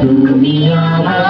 তুমি আমার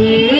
Yeah.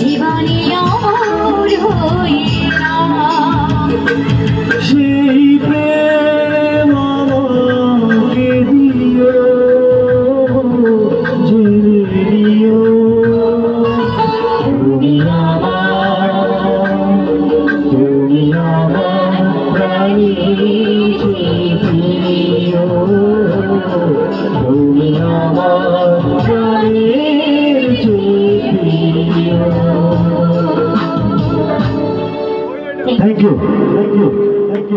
जीवनियों रोई